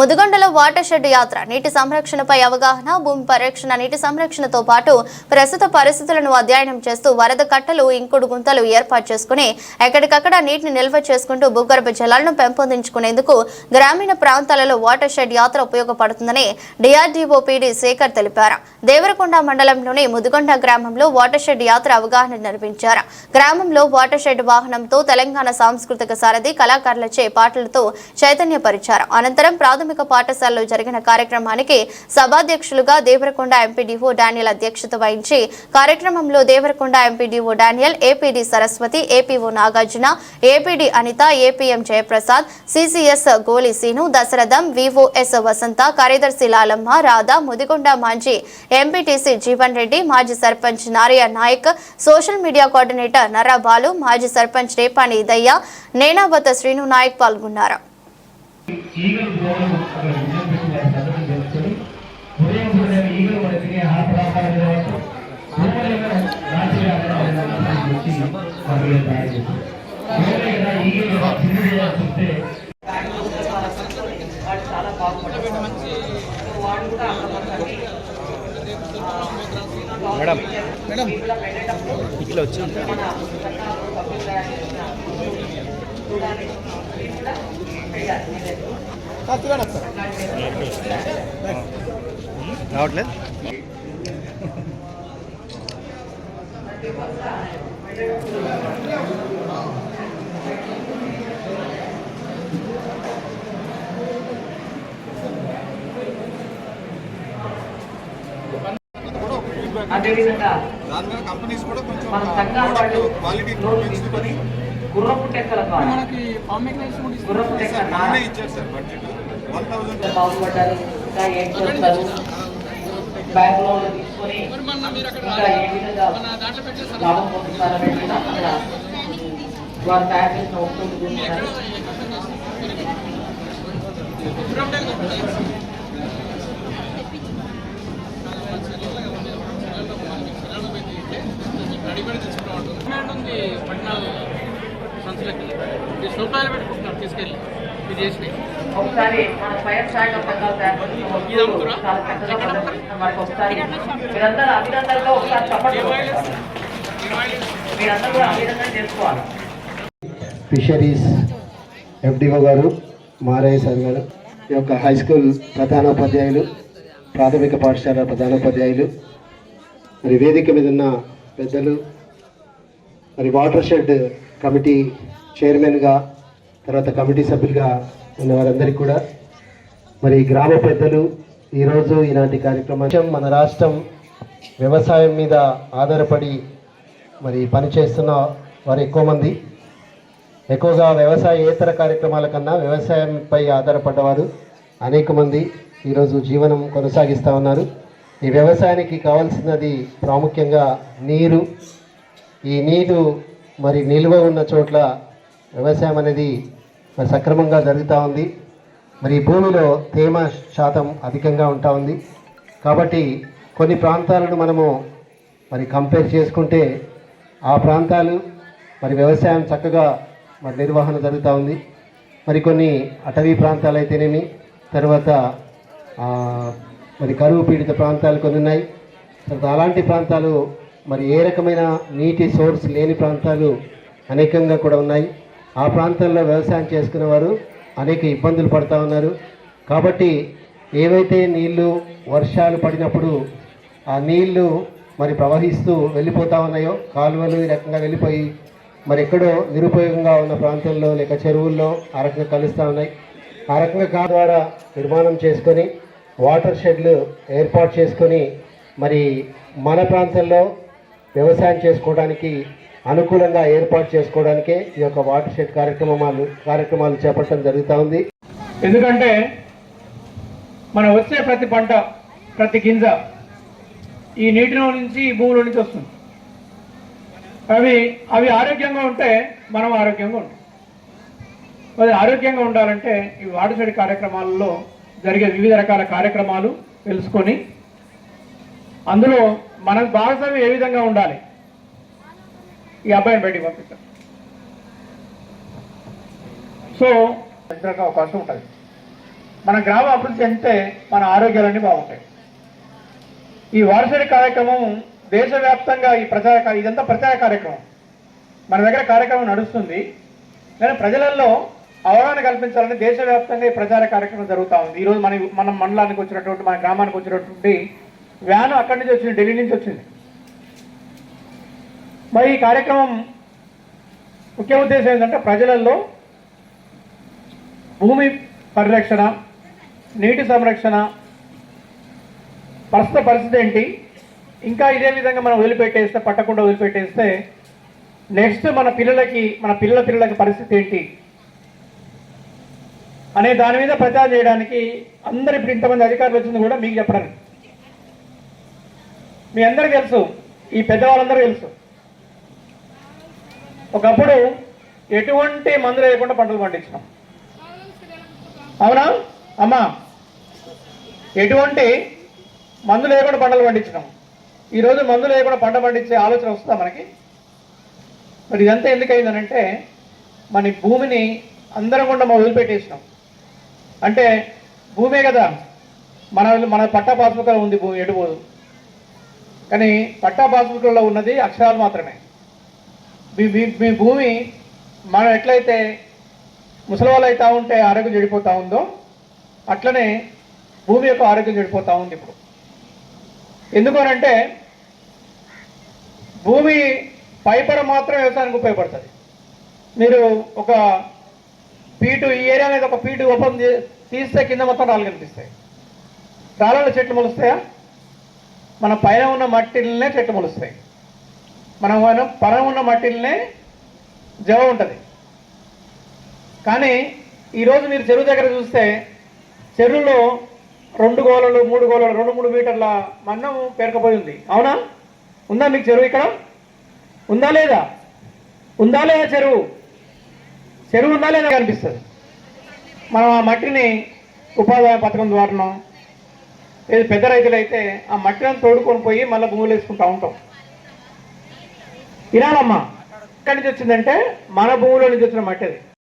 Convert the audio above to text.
ముదిగొండలో water shed యాత్ర నీటి సంరక్షణపై అవగాహన భూమి పరిరక్షణ నీటి సంరక్షణతో పాటు ప్రస్తుత పరిస్థితులను అధ్యయనం చేస్తూ వరద కట్టలు ఇంకుడు గుంతలు ఏర్పాటు చేసుకుని ఎక్కడికక్కడ నీటిని నిల్వ చేసుకుంటూ భూగర్భ జలాలను పెంపొందించుకునేందుకు గ్రామీణ ప్రాంతాలలో వాటర్ షెడ్ యాత్ర ఉపయోగపడుతుందని డిఆర్డీఓ పీడీ శేఖర్ తెలిపారు. దేవరకొండ మండలంలోని ముదిగొండ గ్రామంలో వాటర్ షెడ్ యాత్ర అవగాహన నిర్వహించారు. గ్రామంలో వాటర్ షెడ్ వాహనంతో తెలంగాణ సాంస్కృతిక సారథి కళాకారులచే పాటలతో చైతన్యపరిచారు. అనంతరం ప్రాథమిక పాఠశాలలో జరిగిన కార్యక్రమానికి సభాధ్యక్షులుగా దేవరకొండ ఎంపీడీఓ డానియల్ అధ్యక్షత వహించి కార్యక్రమంలో Devarakonda MPDO Daniel APD Saraswati APO Nagarjuna APD Anitha APM Jayaprasad CCS Golisinu Dasaratham VOS Vasantha కార్యదర్శి లాలమ్మ రాధా ముదిగొండ మాజీ ఎంపీటీసీ జీవన్ రెడ్డి మాజీ sarpanch Nariya Nayak social media coordinator Narra Balu మాజీ సర్పంచ్ రేపాని దయ్య నేనావత శ్రీను నాయక్ పాల్గొన్నారు. ఈగలు గోడలు అక్కడ విజృంభిస్తున్న పద్ధతిని తెలుసుకొని ఉదయం ఉదయం ఈగలు మన తినే ఆహార పదార్థాల వరకు సూపర్గా రాత్రి వచ్చి వాటిని తయారు చేస్తారు ఈగలు తిండి చేయాల్సి వస్తే మేడం మేడం ఇట్లా వచ్చి రావట్లేదు అదేవిధంగా దాని మీద కంపెనీస్ కూడా కొంచెం క్వాలిటీ తీసుకొని గుర్రపు టెక్కల ద్వారా. గుర్రపు టెక్కల బాగుపడ్డారు ఇంకా ఏం చేస్తారు? బ్యాంక్ లోన్లు తీసుకొని ఇంకా ఏ విధంగా లాభం పొందుతారనే అక్కడ వారు తయారు చేసిన వస్తువులు చూస్తున్నారు డిమాండ్ ఉంది? సంచులకి ఈ సూపాయలు పెట్టుకుంటున్నారు తీసుకెళ్ళి ఇది చేసి ఒకసారి మన ఫిషరీస్ ఎఫ్డిఓ గారు మారయ్య సార్ గారు ఈ యొక్క హై స్కూల్ ప్రధానోపాధ్యాయులు ప్రాథమిక పాఠశాల ప్రధానోపాధ్యాయులు మరి వేదిక మీద ఉన్న పెద్దలు మరి వాటర్ షెడ్ కమిటీ చైర్మన్గా తర్వాత కమిటీ సభ్యులుగా ఉన్న వారందరికీ కూడా మరి గ్రామ పెద్దలు ఈరోజు ఇలాంటి కార్యక్రమం మన రాష్ట్రం వ్యవసాయం మీద ఆధారపడి మరి పనిచేస్తున్న వారు ఎక్కువ మంది. ఎక్కువగా వ్యవసాయేతర కార్యక్రమాల కన్నా వ్యవసాయంపై ఆధారపడ్డవారు అనేక మంది ఈరోజు జీవనం కొనసాగిస్తూ ఉన్నారు. ఈ వ్యవసాయానికి కావాల్సినది ప్రాముఖ్యంగా నీరు. ఈ నీరు మరి నిల్వ ఉన్న చోట్ల వ్యవసాయం అనేది మరి సక్రమంగా జరుగుతూ ఉంది. మరి భూమిలో తేమ శాతం అధికంగా ఉంటా ఉంది. కాబట్టి కొన్ని ప్రాంతాలను మనము మరి కంపేర్ చేసుకుంటే ఆ ప్రాంతాలు మరి వ్యవసాయం చక్కగా మరి నిర్వహణ జరుగుతూ ఉంది. మరి కొన్ని అటవీ ప్రాంతాలు అయితేనేమి తర్వాత మరి కరువు పీడిత ప్రాంతాలు కొన్ని ఉన్నాయి. తర్వాత అలాంటి ప్రాంతాలు మరి ఏ రకమైన నీటి సోర్స్ లేని ప్రాంతాలు అనేకంగా కూడా ఉన్నాయి. ఆ ప్రాంతాల్లో వ్యవసాయం చేసుకునే వారు అనేక ఇబ్బందులు పడుతూ ఉన్నారు. కాబట్టి ఏవైతే నీళ్ళు వర్షాలు పడినప్పుడు ఆ నీళ్ళు మరి ప్రవహిస్తూ వెళ్ళిపోతూ ఉన్నాయో కాలువలు ఈ రకంగా వెళ్ళిపోయి మరి ఎక్కడో నిరుపయోగంగా ఉన్న ప్రాంతాల్లో లేక చెరువుల్లో ఆ రకంగా కలుస్తూ ఉన్నాయి. ఆ రకంగా కా ద్వారా నిర్మాణం చేసుకొని వాటర్ షెడ్లు ఏర్పాటు చేసుకొని మరి మన ప్రాంతంలో వ్యవసాయం చేసుకోవడానికి అనుకూలంగా ఏర్పాటు చేసుకోవడానికే ఈ యొక్క వాటర్ షెడ్ కార్యక్రమాలు కార్యక్రమాలు చేపట్టడం జరుగుతూ ఉంది. ఎందుకంటే మనం వచ్చే ప్రతి పంట ప్రతి గింజ ఈ నీటిలో నుంచి ఈ భూమిలో నుంచి వస్తుంది. అవి అవి ఆరోగ్యంగా ఉంటే మనం ఆరోగ్యంగా ఉంటాం మరి ఆరోగ్యంగా ఉండాలంటే ఈ వాటసడి కార్యక్రమాలలో జరిగే వివిధ రకాల కార్యక్రమాలు తెలుసుకొని అందులో మన భాగస్వామ్యం ఏ విధంగా ఉండాలి? ఈ అబ్బాయిని బయటికి పంపిస్తాం. సో ఖచ్చితంగా అవకాశం ఉంటుంది. మన గ్రామం అభివృద్ధి చెందితే మన ఆరోగ్యాలన్నీ బాగుంటాయి. ఈ వారసడి కార్యక్రమం దేశవ్యాప్తంగా ఈ ప్రచార ఇదంతా ప్రచార కార్యక్రమం. మన దగ్గర కార్యక్రమం నడుస్తుంది. కానీ ప్రజలలో అవగాహన కల్పించాలని దేశవ్యాప్తంగా ఈ ప్రచార కార్యక్రమం జరుగుతూ ఉంది. ఈరోజు మన మన మండలానికి వచ్చినటువంటి మన గ్రామానికి వచ్చినటువంటి వ్యాన్ అక్కడి నుంచి వచ్చింది ఢిల్లీ నుంచి వచ్చింది. మరి ఈ కార్యక్రమం ముఖ్య ఉద్దేశం ఏంటంటే ప్రజలలో భూమి పరిరక్షణ నీటి సంరక్షణ ప్రస్తుత పరిస్థితి ఏంటి? ఇంకా ఇదే విధంగా మనం వదిలిపెట్టేస్తే పట్టకుండా వదిలిపెట్టేస్తే నెక్స్ట్ మన పిల్లలకి మన పిల్లల పిల్లలకి పరిస్థితి ఏంటి? అనే దాని మీద ప్రచారం చేయడానికి అందరు ఇప్పుడు ఇంతమంది అధికారులు వచ్చింది కూడా మీకు చెప్పడానికి. మీ అందరికీ తెలుసు ఈ పెద్దవాళ్ళందరూ తెలుసు. ఒకప్పుడు ఎటువంటి మందులు వేయకుండా పంటలు పండించినాం. అవునా? అమ్మా ఎటువంటి మందులు లేకుండా పంటలు పండించినాం. ఈరోజు మందులు లేకుండా పంట పండించే ఆలోచన వస్తుందా మనకి? మరి ఇదంతా ఎందుకైందనంటే మన భూమిని అందరం కూడా మనం వదిలిపెట్టేసినాం. అంటే భూమే కదా. మన మన పట్ట పాస్బుక్లో ఉంది భూమి ఎటుపోదు కానీ పట్టా పాస్బుక్లో ఉన్నది అక్షరాలు మాత్రమే. మీ మీ- భూమి మనం ఎట్లయితే ముసలి వాళ్ళు ఉంటే ఆరోగ్యం చెడిపోతూ ఉందో అట్లనే భూమి యొక్క ఆరోగ్యం చెడిపోతూ ఉంది ఇప్పుడు. ఎందుకనంటే భూమి పైపర మాత్రం వ్యవసాయానికి ఉపయోగపడుతుంది. మీరు ఒక పీటు ఈ ఏరియా మీద ఒక పీటు ఓపెన్ తీస్తే కింద మొత్తం రాళ్ళు కనిపిస్తాయి. రాళ్ళలో చెట్లు మొలుస్తాయా? మన పైన ఉన్న మట్టిలనే చెట్టు మొలుస్తాయి. మనం మనం పరం ఉన్న మట్టిలనే జవ ఉంటుంది. కానీ ఈరోజు మీరు చెరువు దగ్గర చూస్తే చెరువులో రెండు గోళలు మూడు గోళలు రెండు మూడు మీటర్ల మన్నం పేరుకపోయి ఉంది. అవునా? ఉందా మీకు చెరువు ఇక్కడ? ఉందా లేదా? ఉందా లేదా చెరువు? చెరువు ఉందా లేదా కనిపిస్తుంది మనం ఆ మట్టిని ఉపాధి పథకం ద్వారానో లేదు పెద్ద రైతులు అయితే ఆ మట్టిని తోడుకొని పోయి మళ్ళీ భూములు వేసుకుంటా ఉంటాం. వినాలమ్మా. ఎక్కడి నుంచి వచ్చిందంటే మన భూముల నుంచి వచ్చిన మట్టి అది.